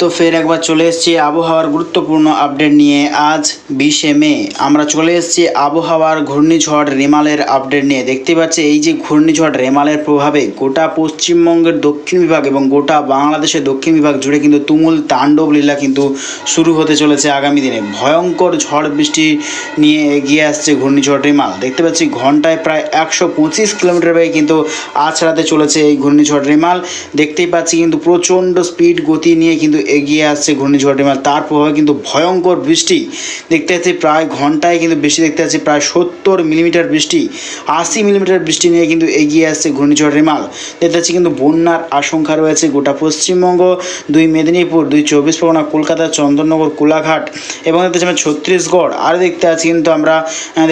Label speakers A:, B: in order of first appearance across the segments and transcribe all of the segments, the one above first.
A: তো ফের একবার চলে এসেছি আবহাওয়ার গুরুত্বপূর্ণ আপডেট নিয়ে। আজ বিশে মে। আমরা চলে এসেছি আবহাওয়ার ঘূর্ণিঝড় রেমালের আপডেট নিয়ে। দেখতে পাচ্ছি এই যে ঘূর্ণিঝড় রেমালের প্রভাবে গোটা পশ্চিমবঙ্গের দক্ষিণ বিভাগ এবং গোটা বাংলাদেশের দক্ষিণ বিভাগ জুড়ে কিন্তু তুমুল তাণ্ডব লীলা কিন্তু শুরু হতে চলেছে আগামী দিনে। ভয়ঙ্কর ঝড় বৃষ্টি নিয়ে এগিয়ে আসছে ঘূর্ণিঝড় রেমাল। দেখতে পাচ্ছি ঘন্টায় প্রায় একশো পঁচিশ কিলোমিটার বেগে কিন্তু আছড়াতে চলেছে এই ঘূর্ণিঝড় রেমাল। দেখতেই পাচ্ছি কিন্তু প্রচণ্ড স্পিড গতি নিয়ে কিন্তু এগিয়ে আসছে ঘূর্ণিঝড় রেমাল তার প্রভাবে কিন্তু ভয়ঙ্কর বৃষ্টি দেখতে পাচ্ছি। প্রায় ঘন্টায় কিন্তু বৃষ্টি দেখতে পাচ্ছি। প্রায় সত্তর মিলিমিটার বৃষ্টি, আশি মিলিমিটার বৃষ্টি নিয়ে কিন্তু এগিয়ে আসছে ঘূর্ণিঝড় রেমাল দেখতে পাচ্ছি কিন্তু বন্যার আশঙ্কা রয়েছে গোটা পশ্চিমবঙ্গ, দুই মেদিনীপুর, দুই চব্বিশ পরগনা, কলকাতা, চন্দননগর, কোলাঘাট এবং দেখতে পাচ্ছি ছত্তিশগড়। আর দেখতে পাচ্ছি কিন্তু আমরা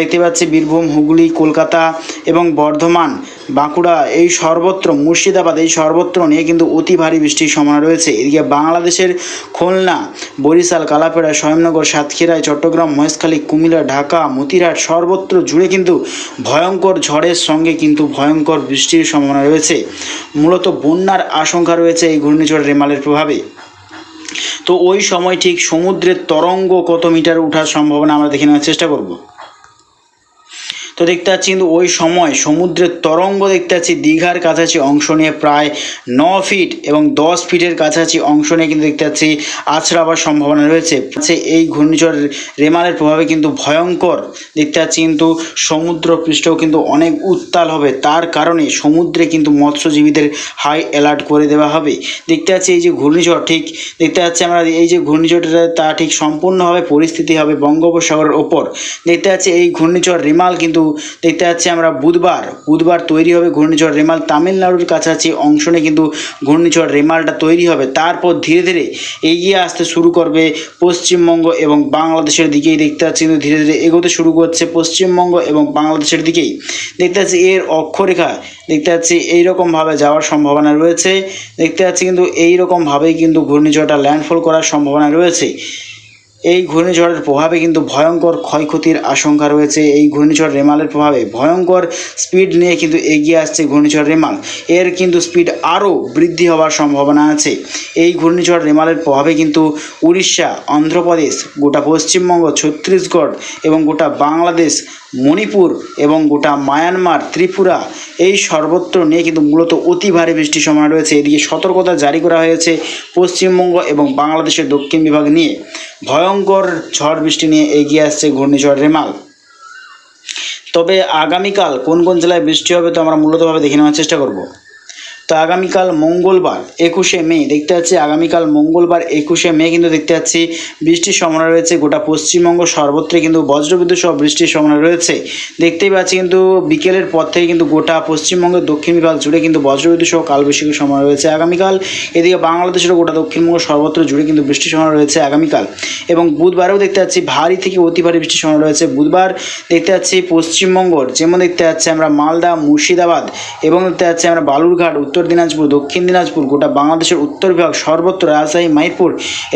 A: দেখতে পাচ্ছি বীরভূম, হুগলি, কলকাতা এবং বর্ধমান। বাঁকুড়া, এই সর্বত্র, মুর্শিদাবাদ, এই সর্বত্র নিয়ে কিন্তু অতি ভারী বৃষ্টির সম্ভাবনা রয়েছে। এদিকে বাংলাদেশের খুলনা, বরিশাল, কালাপেড়া, স্বয়ংনগর, সাতক্ষীরায়, চট্টগ্রাম, মহেশখালী, কুমিল্লা, ঢাকা, মতিরহাট সর্বত্র জুড়ে কিন্তু ভয়ঙ্কর ঝড়ের সঙ্গে কিন্তু ভয়ঙ্কর বৃষ্টির সম্ভাবনা রয়েছে। মূলত বন্যার আশঙ্কা রয়েছে এই ঘূর্ণিঝড় রেমালের প্রভাবে। তো ওই সময় ঠিক সমুদ্রের তরঙ্গ কত মিটার ওঠার সম্ভাবনা আমরা দেখে নেওয়ার চেষ্টা করব। তো দেখতে পাচ্ছি কিন্তু ওই সময় সমুদ্রের তরঙ্গ দেখতে পাচ্ছি, দীঘার কাছাকাছি অংশ নিয়ে প্রায় ন ফিট এবং দশ ফিটের কাছাকাছি অংশ নিয়ে কিন্তু দেখতে পাচ্ছি আছড়াবার সম্ভাবনা রয়েছে। আছে এই ঘূর্ণিঝড় রেমালের প্রভাবে কিন্তু ভয়ঙ্কর দেখতে পাচ্ছি কিন্তু সমুদ্র পৃষ্ঠও কিন্তু অনেক উত্তাল হবে। তার কারণে সমুদ্রে কিন্তু মৎস্যজীবীদের হাই অ্যালার্ট করে দেওয়া হবে। দেখতে পাচ্ছি এই যে ঘূর্ণিঝড়, ঠিক দেখতে পাচ্ছি আমরা এই যে ঘূর্ণিঝড়টা, তা ঠিক সম্পূর্ণভাবে পরিস্থিতি হবে বঙ্গোপসাগরের ওপর। দেখতে পাচ্ছি এই ঘূর্ণিঝড় রেমাল কিন্তু দেখতে পাচ্ছি আমরা বুধবার বুধবার তৈরি হবে ঘূর্ণিঝড় রেমাল। তামিলনাড়ুর কাছাকাছি অংশ নিয়ে কিন্তু ঘূর্ণিঝড় রেমালটা তৈরি হবে। তারপর ধীরে ধীরে এগিয়ে আসতে শুরু করবে পশ্চিমবঙ্গ এবং বাংলাদেশের দিকেই দেখতে পাচ্ছি কিন্তু ধীরে ধীরে এগোতে শুরু করছে পশ্চিমবঙ্গ এবং বাংলাদেশের দিকেই। দেখতে পাচ্ছি এর অক্ষরেখা, দেখতে পাচ্ছি এইরকমভাবে যাওয়ার সম্ভাবনা রয়েছে। দেখতে পাচ্ছি কিন্তু এইরকমভাবেই কিন্তু ঘূর্ণিঝড়টা ল্যান্ডফল করার সম্ভাবনা রয়েছে। এই ঘূর্ণিঝড়ের প্রভাবে কিন্তু ভয়ঙ্কর ক্ষয়ক্ষতির আশঙ্কা রয়েছে। এই ঘূর্ণিঝড় রেমালের প্রভাবে ভয়ঙ্কর স্পিড নিয়ে কিন্তু এগিয়ে আসছে ঘূর্ণিঝড় রেমাল। এর কিন্তু স্পিড আরও বৃদ্ধি হওয়ার সম্ভাবনা আছে। এই ঘূর্ণিঝড় রেমালের প্রভাবে কিন্তু উড়িষ্যা, অন্ধ্রপ্রদেশ, গোটা পশ্চিমবঙ্গ, ছত্তিশগড় এবং গোটা বাংলাদেশ মণিপুর এবং গোটা মায়ানমার, ত্রিপুরা এই সর্বত্র নিয়ে কিন্তু মূলত অতি ভারী বৃষ্টির সময় রয়েছে। এদিকে সতর্কতা জারি করা হয়েছে পশ্চিমবঙ্গ এবং বাংলাদেশের দক্ষিণ বিভাগ নিয়ে। ভয়ঙ্কর ঝড় বৃষ্টি নিয়ে এগিয়ে আসছে ঘূর্ণিঝড় রেমাল। তবে আগামীকাল কোন কোন জেলায় বৃষ্টি হবে তো আমরা মূলতভাবে দেখে নেওয়ার চেষ্টা করব। তো আগামীকাল মঙ্গলবার একুশে মে, দেখতে পাচ্ছি আগামীকাল মঙ্গলবার একুশে মে কিন্তু দেখতে পাচ্ছি বৃষ্টির সম্ভাবনা রয়েছে। গোটা পশ্চিমবঙ্গ সর্বত্রই কিন্তু বজ্রবিদ্যুৎ সহ বৃষ্টির সম্ভাবনা রয়েছে। দেখতেই পাচ্ছি কিন্তু বিকেলের পর থেকে কিন্তু গোটা পশ্চিমবঙ্গের দক্ষিণ বিভাগ জুড়ে কিন্তু বজ্রবিদ্যুৎ সহ কালবৈশাখীর সম্ভাবনা রয়েছে। আগামীকাল এদিকে বাংলাদেশেরও গোটা দক্ষিণবঙ্গ সর্বত্র জুড়ে কিন্তু বৃষ্টির সম্ভাবনা রয়েছে আগামীকাল। এবং বুধবারেও দেখতে পাচ্ছি ভারী থেকে অতি ভারী বৃষ্টির সম্ভাবনা রয়েছে। বুধবার দেখতে পাচ্ছি পশ্চিমবঙ্গর, যেমন দেখতে পাচ্ছি আমরা মালদা, মুর্শিদাবাদ এবং দেখতে পাচ্ছি আমরা বালুরঘাট, উত্তর দিনাজপুর, দক্ষিণ দিনাজপুর, গোটা বাংলাদেশের উত্তর বিভাগ, সর্বত্র রাজশাহী মাইপুর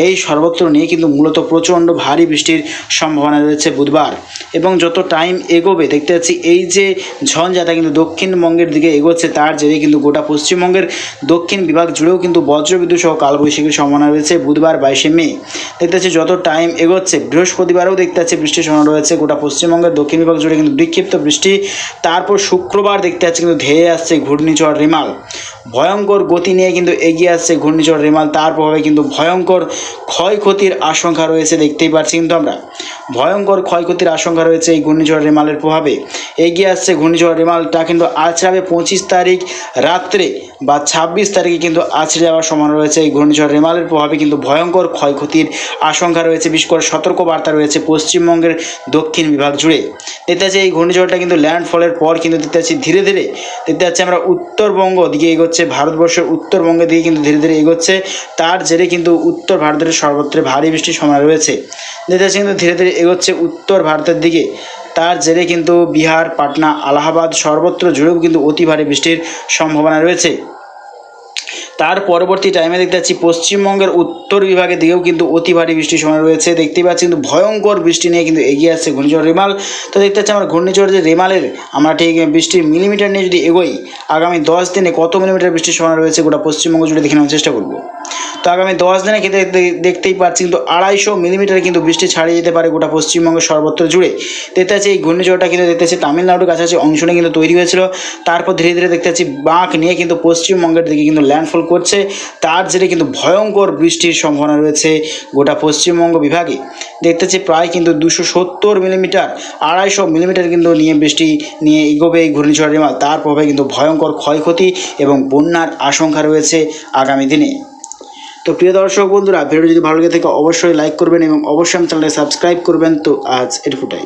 A: এই সর্বত্র নিয়ে কিন্তু মূলত প্রচণ্ড ভারী বৃষ্টির সম্ভাবনা রয়েছে বুধবার। এবং যত টাইম এগোবে, দেখতে পাচ্ছি এই যে ঝঞ্ঝাটা কিন্তু দক্ষিণবঙ্গের দিকে এগোচ্ছে, তার জেরে কিন্তু গোটা পশ্চিমবঙ্গের দক্ষিণ বিভাগ জুড়েও কিন্তু বজ্রবিদ্যুৎ সহ কালবৈশাখীর সম্ভাবনা রয়েছে বুধবার বাইশে মে। দেখতে পাচ্ছি যত টাইম এগোচ্ছে, বৃহস্পতিবারও দেখতে পাচ্ছি বৃষ্টির সম্ভাবনা রয়েছে গোটা পশ্চিমবঙ্গের দক্ষিণ বিভাগ জুড়ে কিন্তু বিক্ষিপ্ত বৃষ্টি। তারপর শুক্রবার দেখতে পাচ্ছি কিন্তু ধেয়ে আসছে ঘূর্ণিঝড় রেমাল। ভয়ঙ্কর গতি নিয়ে কিন্তু এগিয়ে আসছে ঘূর্ণিঝড় রেমাল। তার প্রভাবে কিন্তু ভয়ঙ্কর ক্ষয়ক্ষতির আশঙ্কা রয়েছে দেখতেই পাচ্ছি কিন্তু আমরা। ভয়ঙ্কর ক্ষয়ক্ষতির আশঙ্কা রয়েছে এই ঘূর্ণিঝড় রেমালের প্রভাবে। এগিয়ে আসছে ঘূর্ণিঝড় রেমালটা কিন্তু আছড়াবে পঁচিশ তারিখ রাত্রে বা ছাব্বিশ তারিখে কিন্তু আছড়ে যাওয়ার সম্ভাবনা রয়েছে এই ঘূর্ণিঝড় রেমালের প্রভাবে কিন্তু ভয়ঙ্কর ক্ষয়ক্ষতির আশঙ্কা রয়েছে। বিশেষ করে সতর্কবার্তা রয়েছে পশ্চিমবঙ্গের দক্ষিণ বিভাগ জুড়ে। দেখতে এই ঘূর্ণিঝড়টা কিন্তু ল্যান্ডফলের পর কিন্তু দেখতে ধীরে ধীরে। দেখতে আমরা উত্তরবঙ্গ দিকে এগোচ্ছে। ভারতবর্ষের উত্তরবঙ্গের দিকে কিন্তু ধীরে ধীরে এগোচ্ছে। তার জেরে কিন্তু উত্তর ভারতের সর্বত্র ভারী বৃষ্টির সময় রয়েছে। পাচ্ছি কিন্তু ধীরে ধীরে এগোচ্ছে উত্তর ভারতের দিকে। তার জেরে কিন্তু বিহার, পাটনা, আলাহাবাদ সর্বত্র জুড়েও কিন্তু অতি ভারী বৃষ্টির সম্ভাবনা রয়েছে। তার পরবর্তী টাইমে দেখতে পাচ্ছি পশ্চিমবঙ্গের উত্তর বিভাগের দিকেও কিন্তু অতি ভারী বৃষ্টির সময় রয়েছে। দেখতে পাচ্ছি কিন্তু ভয়ঙ্কর বৃষ্টি নিয়ে কিন্তু এগিয়ে আসছে ঘূর্ণিঝড় রেমাল। তো দেখতে পাচ্ছি আমার ঘূর্ণিঝড় যে রেমালের, আমরা ঠিক বৃষ্টির মিলিমিটার নিয়ে যদি এগোই, আগামী দশ দিনে কত মিলিমিটার বৃষ্টির সময় রয়েছে গোটা পশ্চিমবঙ্গ জুড়ে দেখে নেওয়ার চেষ্টা করব। তো আগামী দশ দিনে কিন্তু দেখতেই পাচ্ছি, কিন্তু আড়াইশো মিলিমিটার কিন্তু বৃষ্টি ছাড়িয়ে যেতে পারে গোটা পশ্চিমবঙ্গের সর্বত্র জুড়ে। দেখতে পাচ্ছি এই ঘূর্ণিঝড়টা কিন্তু দেখতে পাচ্ছি তামিলনাড়ুর কাছাকাছি অংশটা কিন্তু তৈরি হয়েছিল। তারপর ধীরে ধীরে দেখতে পাচ্ছি বাঁক নিয়ে কিন্তু পশ্চিমবঙ্গের দিকে কিন্তু ল্যান্ডফল করছে। তার জেরে কিন্তু ভয়ঙ্কর বৃষ্টির সম্ভাবনা রয়েছে গোটা পশ্চিমবঙ্গ বিভাগে। দেখতে পাচ্ছি প্রায় কিন্তু দুশো সত্তর মিলিমিটার, আড়াইশো মিলিমিটার কিন্তু নিয়ে বৃষ্টি নিয়ে এগোবে এই ঘূর্ণিঝড় রেমাল তার প্রভাবে কিন্তু ভয়ঙ্কর ক্ষয়ক্ষতি এবং বন্যার আশঙ্কা রয়েছে আগামী দিনে। তো প্রিয় দর্শক বন্ধুরা ভিডিও যদি ভালো লেগে থাকে, অবশ্যই লাইক করবেন এবং অবশ্যই আমার চ্যানেলকে সাবস্ক্রাইব করবেন। তো আজ এটুকুটাই।